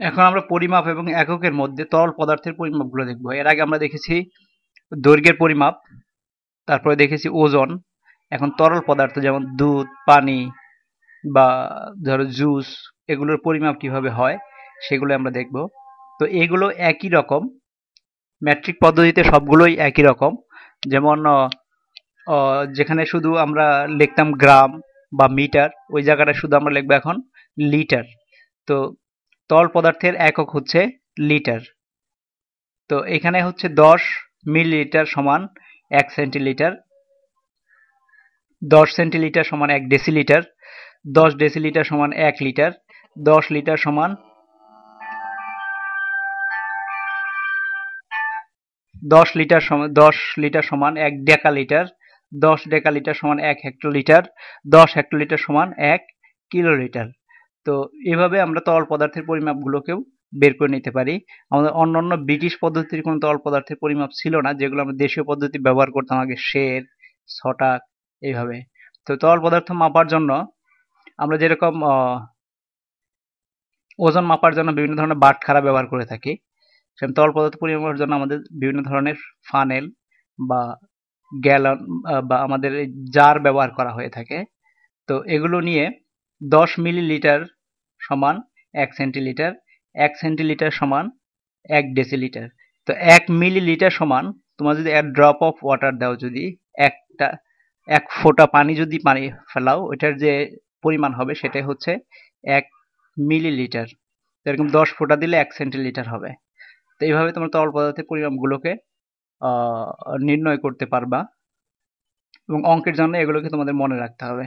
এখন আমরা পরিমাপ এবং এককের মধ্যে তরল পদার্থের পরিমাপগুলো দেখব। এর আগে আমরা দেখেছি দৈর্ঘ্যের পরিমাপ, তারপরে দেখেছি ওজন। এখন তরল পদার্থ যেমন দুধ, পানি বা ধরো জুস, এগুলোর পরিমাপ কীভাবে হয় সেগুলো আমরা দেখব। তো এগুলো একই রকম, ম্যাট্রিক পদ্ধতিতে সবগুলোই একই রকম। যেমন যেখানে শুধু আমরা লিখতাম গ্রাম বা মিটার, ওই জায়গাটা শুধু আমরা লিখব এখন লিটার। তো তরল পদার্থের একক হচ্ছে লিটার। তো এখানে হচ্ছে দশ মিলিলিটার সমান এক সেন্টিলিটার, দশ সেন্টিলিটার সমান এক ডেসিলিটার, দশ ডেসিলিটার সমান এক লিটার, দশ লিটার সমান দশ লিটার সমান দশ লিটার সমান এক ডেকা লিটার দশ ডেকা লিটার সমান এক হেক্টোলিটার, দশ হেক্টোলিটার সমান এক কিলোলিটার। তো এভাবে আমরা তরল পদার্থের পরিমাপগুলোকেও বের করে নিতে পারি। আমাদের অন্যান্য ব্রিটিশ পদ্ধতির কোনো তরল পদার্থের পরিমাপ ছিল না, যেগুলো আমরা দেশীয় পদ্ধতি ব্যবহার করতাম আগে শের ছটাক, এইভাবে। তো তরল পদার্থ মাপার জন্য আমরা যেরকম ওজন মাপার জন্য বিভিন্ন ধরনের বাটখারা ব্যবহার করে থাকি। সেরকম তরল পদার্থ পরিমাপের জন্য আমাদের বিভিন্ন ধরনের ফানেল বা গ্যালন বা আমাদের জার ব্যবহার করা হয়ে থাকে। তো এগুলো নিয়ে দশ মিলিলিটার সমান এক সেন্টিলিটার এক সেন্টিলিটার সমান এক ডেসিলিটার। তো এক মিলিলিটার সমান, তোমার যদি এক ড্রপ অফ ওয়াটার দাও যদি, একটা, এক ফোঁটা পানি যদি পানি ফেলাও, ওইটার যে পরিমাণ হবে সেটাই হচ্ছে এক মিলিলিটার। এরকম দশ ফোঁটা দিলে এক সেন্টিলিটার হবে। তো এইভাবে তোমরা তরল পদার্থের পরিমাপগুলোকে নির্ণয় করতে পারবা। এবং অঙ্কের জন্য এগুলোকে তোমাদের মনে রাখতে হবে।